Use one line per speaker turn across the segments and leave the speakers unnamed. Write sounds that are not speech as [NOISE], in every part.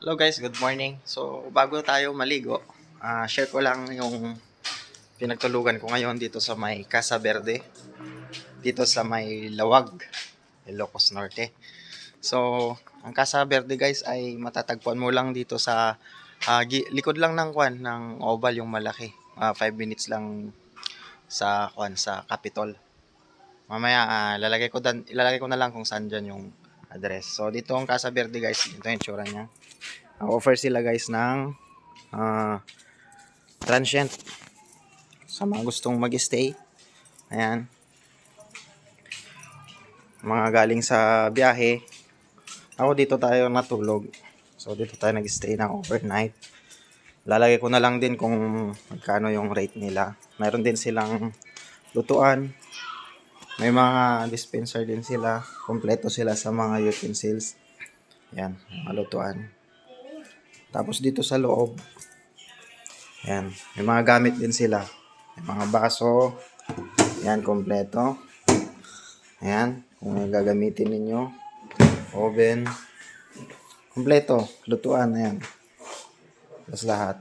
Hello guys, good morning. So, bago tayo maligo, ah share ko lang yung pinagtulugan ko ngayon dito sa may Casa Verde. Dito sa may Lawag, Ilocos Norte. So, ang Casa Verde guys ay matatagpuan mo lang dito sa ah, gi- likod lang ng kwan ng oval yung malaki. 5 minutes lang sa kwan sa Capitol. Mamaya ah, lalagay ko dan ilalagay ko na lang kung saan diyan yung address. So dito ang Casa Verde guys, ito yung tsura niya. Uh, offer sila guys ng ah, transient sa mga gustong mag-stay. Ayan. Mga galing sa biyahe. Ako dito tayo natulog. So dito tayo nag-stay ng overnight. Lalagay ko na lang din kung magkano yung rate nila. Mayroon din silang lutuan. May mga dispenser din sila. Kompleto sila sa mga utensils. Yan, mga lutuan. Tapos dito sa loob, yan, may mga gamit din sila. May mga baso. Yan, kompleto. Ayan, kung may gagamitin ninyo. Oven. Kompleto, lutuan, ayan. Tapos lahat.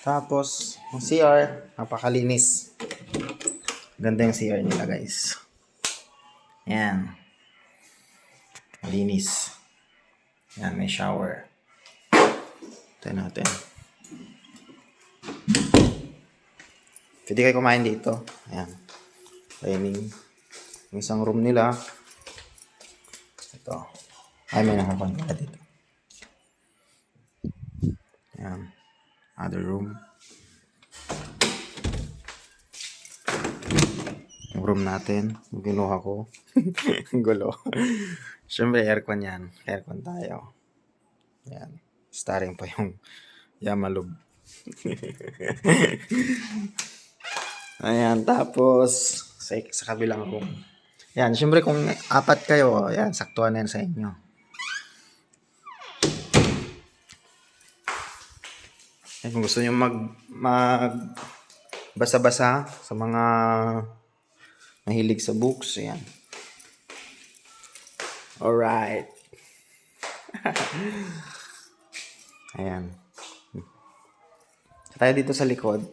Tapos, yung CR, napakalinis. Ganda yung CR nila, guys. Ayan. Malinis. Ayan, may shower. Tayo natin. Pwede kayo kumain dito. Ayan. Dining. Yung isang room nila. Ito. Ay, may nakakuha pala dito. Ayan. Other room. Room natin. Yung kinuha ko. Gulo. Siyempre, aircon yan. Aircon tayo. Ayan. Starring pa yung Yamalub. [LAUGHS] Ayan, tapos sa, sa kabilang room. Yan, siyempre kung apat kayo, yan, saktuhan na yan sa inyo. Yan, kung gusto nyo mag, mag basa-basa sa mga mahilig sa books, yan. Alright. [LAUGHS] Ayan. Tayo dito sa likod.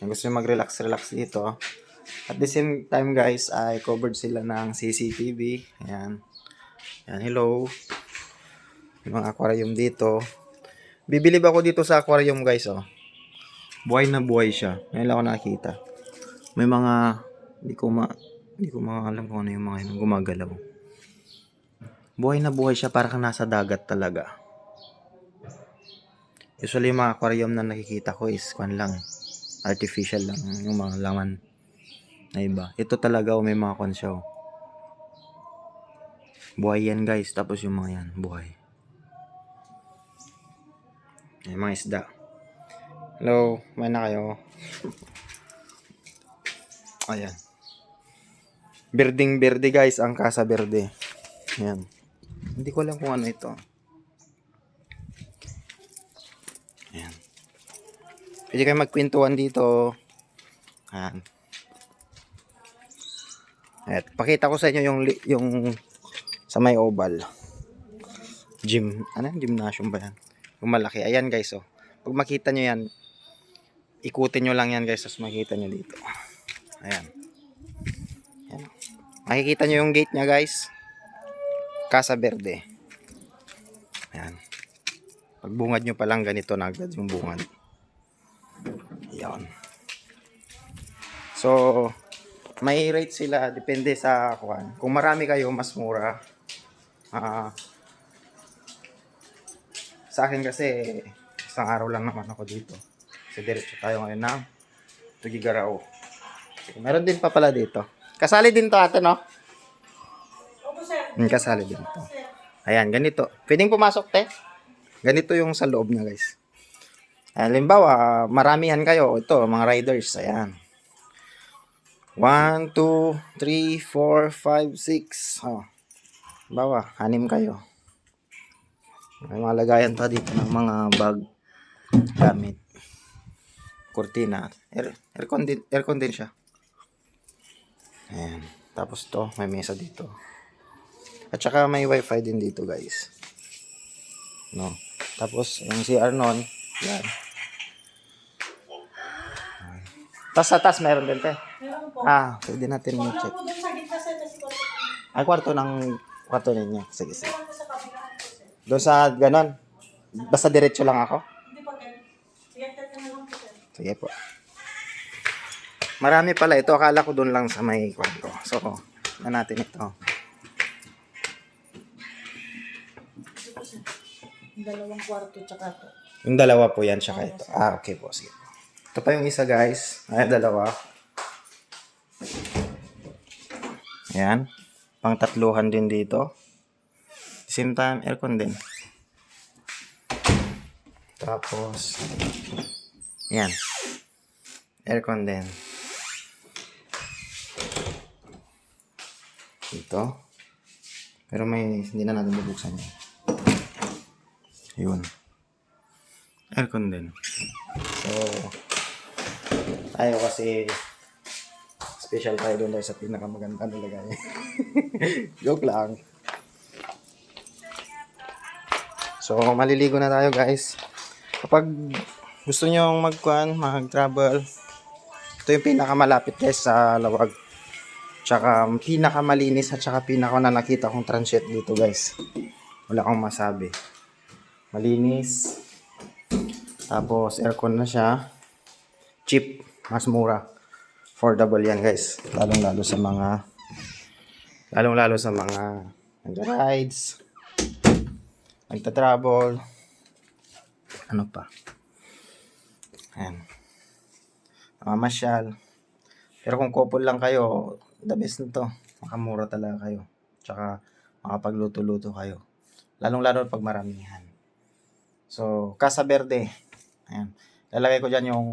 Kung gusto nyo mag-relax-relax dito. At the same time guys, ay covered sila ng CCTV. Ayan. Ayan, hello. May mga aquarium dito. Bibilib ako dito sa aquarium guys, oh. Buhay na buhay siya. Ngayon lang ako nakakita. May mga, hindi ko ma, hindi ko maalam kung ano yung mga yun, gumagalaw. Buhay na buhay siya, para kang nasa dagat talaga. Usually yung mga aquarium na nakikita ko is kwan lang. Artificial lang yung mga laman na iba. Ito talaga oh, may mga kwan siya. oh. Buhay yan guys. Tapos yung mga yan, buhay. Yung mga isda. Hello, may na kayo. Ayan. Berding berde guys, ang Casa Verde. Ayan. Hindi ko alam kung ano ito. Ayan. Pwede kayo magkwentuhan dito. Ayan. Ayan. Pakita ko sa inyo yung, yung sa may oval. Gym. Ano? Gymnasium ba yan? Yung malaki. Ayan guys oh. Pag makita nyo yan, ikutin nyo lang yan guys. Tapos makita nyo dito. Ayan. Ayan. Makikita nyo yung gate niya guys. Casa Verde. Ayan. Pagbungad nyo pa lang ganito na agad yung bungad. Ayan. So, may rate sila. Depende sa kuan. Kung marami kayo, mas mura. Ah, sa akin kasi, isang araw lang naman ako dito. Kasi diretso tayo ngayon ng Tugigaraw. Meron din pa pala dito. Kasali din to ate, no? Hmm, kasali din to. Ayan, ganito. Pwedeng pumasok, te. Ganito yung sa loob niya, guys. Halimbawa, maramihan kayo. Ito, mga riders. Ayan. 1, 2, 3, 4, 5, 6. Oh. Halimbawa, anim kayo. May mga lagayan pa dito ng mga bag gamit. Cortina. Air, aircon din, aircon din siya. Ayan. Tapos to, may mesa dito. At saka may wifi din dito guys. No. Tapos, yung CR nun, yan. Tapos sa taas meron din, te.
Meron po.
Ah, pwede natin
kwarto po.
Ay, kwarto ng kwarto ninyo. Sige, sige. Doon sa ganon. Basta diretso lang ako.
Hindi po.
Sige po. Marami pala ito. Akala ko doon lang sa may kwarto. So, na natin ito.
Dalawang kwarto tsaka to.
Yung dalawa po yan, tsaka ito. Ah, okay po. Sige. Ito pa yung isa, guys. Ay, dalawa. Ayan. Pang tatluhan din dito. Same time, aircon din. Tapos, yan. Aircon din. Dito. Pero may, hindi na natin bubuksan yun. Yun. Aircon din. So, tayo kasi special tayo doon sa pinakamaganda talaga. [LAUGHS] Joke lang. So, maliligo na tayo guys. Kapag gusto nyo magkuhan, mag-travel, ito yung pinakamalapit guys sa Lawag. Tsaka pinakamalinis at tsaka pinaka na nakita kong transit dito guys. Wala akong masabi. Malinis. Tapos aircon na siya. Cheap. Mas mura. Affordable yan guys. Lalong lalo sa mga lalong lalo sa mga nag-rides. Nagta-travel. Ano pa? Ayan. Mamasyal. Pero kung couple lang kayo, the best na to. Makamura talaga kayo. Tsaka makapagluto-luto kayo. Lalong lalo pag maramihan. So, Casa Verde. Ayan. Lalagay ko dyan yung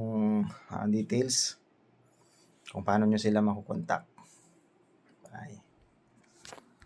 ah, details kung paano nyo sila makukontak.